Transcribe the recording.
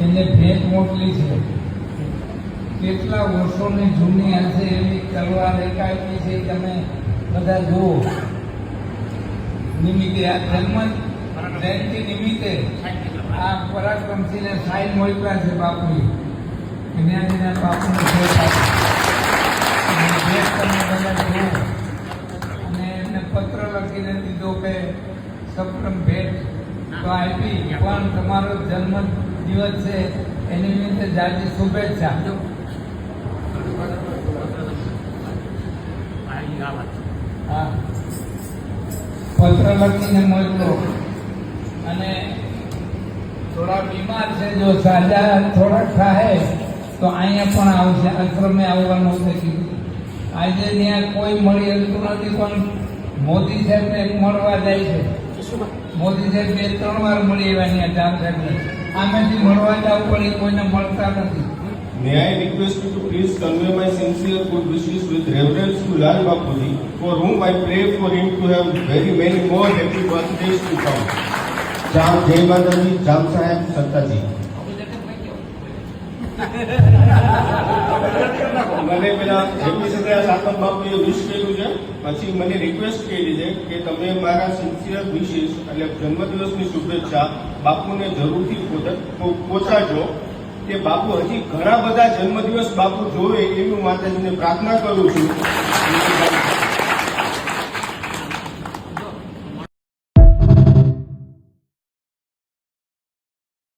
એને ભેટ મોકલી છે. કેટલા વર્ષોની જૂની હશે એવી તલવાર એકાએકી છે તમે બધા જુઓ. નિમિત્તે આ જન્મ જયંતિ નિમિત્તે આ પરાક્રમસિંહને સાઈન મોકલા છે બાપુએ. જ્ઞાનીના બાપુને ભેટ ભેટ તમે બધા જુઓ. અને એમને પત્ર લખીને દીધો કે સપ્રમ ભેટ તો આપી. પણ તમારો જન્મ દિવસ છે એની નિમિત્તે જાતિ શુભેચ્છા. પત્ર લખીને મળતો. અને થોડા બીમાર છે જો સાજા થોડાક થાય તો અહીંયા પણ આવશે આશ્રમે આવવાનું છે કીધું. આજે ત્યાં કોઈ મળી શકતું નથી પણ મોદી સાહેબને મળવા જાય છે. મોદી સાહેબ બે ત્રણ વાર મળી આવ્યા ચાર સાહેબને આમેથી મળવા જવું પડે કોઈને મળતા નથી May I request you to please convey my sincere good wishes with reverence to Lal Bapuji, for whom I pray for him to have very many more happy birthdays to come. જામ જય માતાજી જામ સાહેબ સત્તાજી મને પેલા JP સદા સાતમ બાપુએ વિશ કર્યું છે. પછી મને રિક્વેસ્ટ કરી છે કે તમે મારા સિન્સિયર વિશેષ એટલે જન્મદિવસની શુભેચ્છા બાપુને જરૂરથી પહોંચ- પહોંચાડજો. કે બાપુ હજી ઘણા બધા જન્મદિવસ બાપુ જોવે એવી હું માતાજીને પ્રાર્થના કરું છું.